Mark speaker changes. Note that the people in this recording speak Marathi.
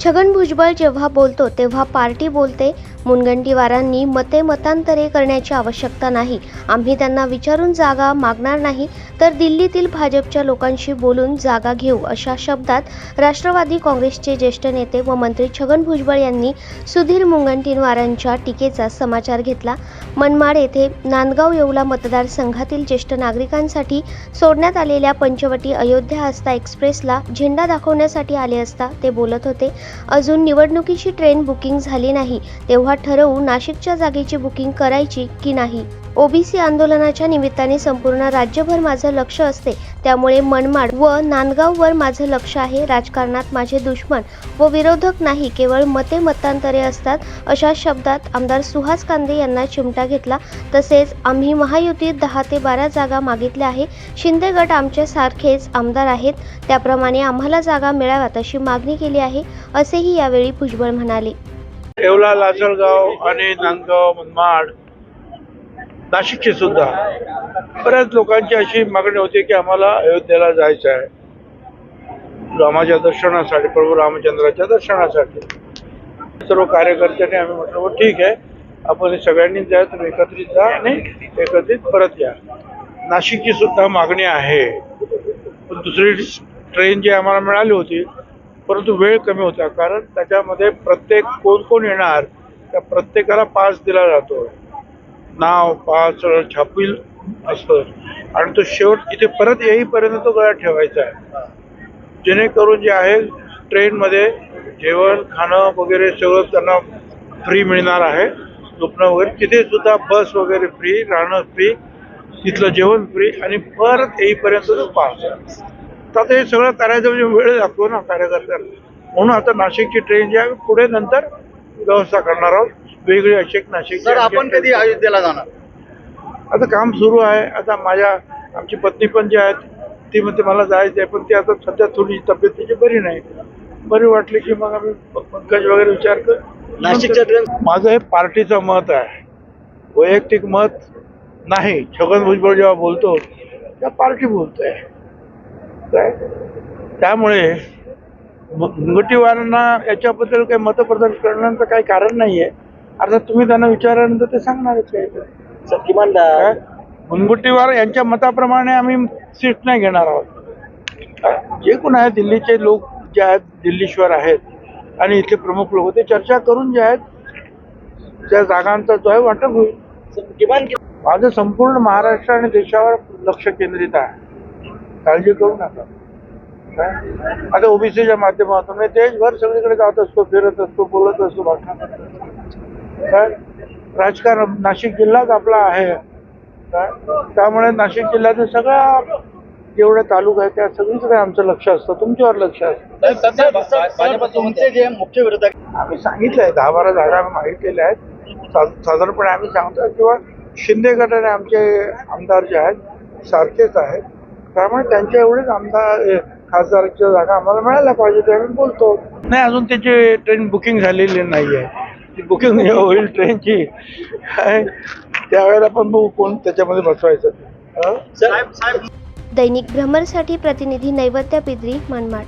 Speaker 1: छगन भुजबळ जेव्हा बोलतो तेव्हा पार्टी बोलते मुनगंटीवारांनी मते मतांतरे करण्याची आवश्यकता नाही. आम्ही त्यांना विचारून जागा मागणार नाही तर दिल्लीतील भाजपच्या लोकांशी बोलून जागा घेऊ अशा शब्दात राष्ट्रवादी काँग्रेसचे ज्येष्ठ नेते व मंत्री छगन भुजबळ यांनी सुधीर मुनगंटीवारांच्या टीकेचा समाचार घेतला. मनमाड येथे नांदगाव येवला मतदारसंघातील ज्येष्ठ नागरिकांसाठी सोडण्यात आलेल्या पंचवटी अयोध्या आस्था एक्सप्रेसला झेंडा दाखवण्यासाठी आले असता ते बोलत होते अजून निवडणुकीची ट्रेन बुकिंग झाली नाही तेव्हा ठरवू नाशिकच्या जागेची बुकिंग करायची की नाही? ओबीसी आंदोलनाच्या निमित्ताने संपूर्ण राज्यभर माझं लक्ष असते. त्यामुळे मनमाड व नांदगाववर माझं लक्ष आहे. राजकारणात माझे दुश्मन व विरोधक नाही केवळ मते मतांतरे असतात. अशा शब्दात आमदार सुहास कांदे यांना चिमटा घेतला. तसेच आम्ही महायुतीत दहा ते बारा जागा मागितल्या आहे. शिंदे गट आमच्यासारखेच आमदार आहेत. त्याप्रमाणे आम्हाला जागा मिळाव्यात अशी मागणी केली आहे असेही यावेळी भुजबळ म्हणाले.
Speaker 2: येवला लासलगाव आणि नांदगाव मनमाड नाशिकचे सुद्धा. बऱ्याच लोकांची अशी मागणी होती की आम्हाला अयोध्येला जायचं आहे. रामाच्या दर्शनासाठी प्रभू रामचंद्राच्या दर्शनासाठी. सर्व हो कार्यकर्त्यांनी आम्ही म्हटलं हो, ठीक आहे. आपण सगळ्यांनी जा तुम्ही एकत्रित जा आणि एकत्रित परत या. नाशिकची सुद्धा मागणी आहे. पण दुसरी ट्रेन जी आम्हाला मिळाली होती परंतु वेळ कमी होता कारण त्याच्यामध्ये प्रत्येक कोण कोण येणार त्या प्रत्येकाला पास दिला जातो. नाव पास छापील असतं. आणि तो शेवट इथे परत येईपर्यंत तो गळ्यात ठेवायचा आहे. जेणेकरून जे आहे ट्रेनमध्ये जेवण खाणं वगैरे सगळं त्यांना फ्री मिळणार आहे. झोपणं वगैरे तिथे सुद्धा बस वगैरे फ्री राहणं फ्री तिथलं जेवण फ्री आणि परत येईपर्यंत तो पास. तर आता हे सगळं करायचं म्हणजे वेळ लागतो ना कार्यकर्त्यांना. म्हणून आता नाशिकची ट्रेन जी आहे पुढे नंतर व्यवस्था करणार आहोत. वेगळी अशी नाशिक
Speaker 3: आपण कधी अयोध्येला जाणार?
Speaker 2: आता काम सुरू आहे. आता माझ्या आमची पत्नी पण जी आहे ती म्हणते मला जायचं आहे. पण ती आता सध्या थोडी तब्येत तिची बरी नाही. बरी वाटली की मग आम्ही पंकज वगैरे विचार कर
Speaker 3: नाशिकच्या ट्रेन
Speaker 2: माझं हे पार्टीचं मत आहे. वैयक्तिक मत नाही. छगन भुजबळ जेव्हा बोलतो त्या पार्टी बोलतोय. त्यामुळे मुनगटीवारांना याच्याबद्दल काही मतप्रदर्शन करण्याचं काही कारण नाही आहे अर्थात तुम्ही त्यांना विचारल्यानंतर ते सांगणारच आहे.
Speaker 3: किमान
Speaker 2: काय? मुनगुट्टीवार यांच्या मताप्रमाणे आम्ही सीट नाही घेणार आहोत? जे कोण आहेत दिल्लीचे लोक जे आहेत दिल्लीश्वर आहेत आणि इथले प्रमुख लोक ते चर्चा करून जे आहेत त्या जागांचा जो आहे वाटप होईल.
Speaker 3: किमान
Speaker 2: माझं संपूर्ण महाराष्ट्र आणि देशावर लक्ष केंद्रित आहे. काळजी करू नका. काय? आता ओबीसीच्या माध्यमातून मी देशभर सगळीकडे जात असतो फिरत असतो बोलत असतो भाषण. काय राजकारण नाशिक जिल्हाच आपला आहे. काय त्यामुळे नाशिक जिल्ह्यातील सगळा जेवढे तालुका आहे त्या सगळीकडे आमचं लक्ष असतं. तुमच्यावर लक्ष असतं.
Speaker 3: जे मुख्य विरोधक
Speaker 2: आम्ही सांगितलंय दहा बारा जागा आम्ही मागितलेल्या आहेत. साधारणपणे आम्ही सांगतो किंवा शिंदे गटाने आमचे आमदार जे आहेत सारखेच आहेत. त्यामुळे त्यांच्या एवढेच आमदार खासदारच्या जागा आम्हाला मिळायला पाहिजे ते आम्ही बोलतो. नाही अजून त्याची ट्रेन बुकिंग झालेली नाही आहे ती बुकिंग होईल ट्रेनची त्यावेळेला पण बघू कोण त्याच्यामध्ये बसवायचं. ते. हं?
Speaker 3: साहेब साहेब.
Speaker 1: दैनिक भ्रमरसाठी प्रतिनिधी नैवेद्य पिद्री मनमाड.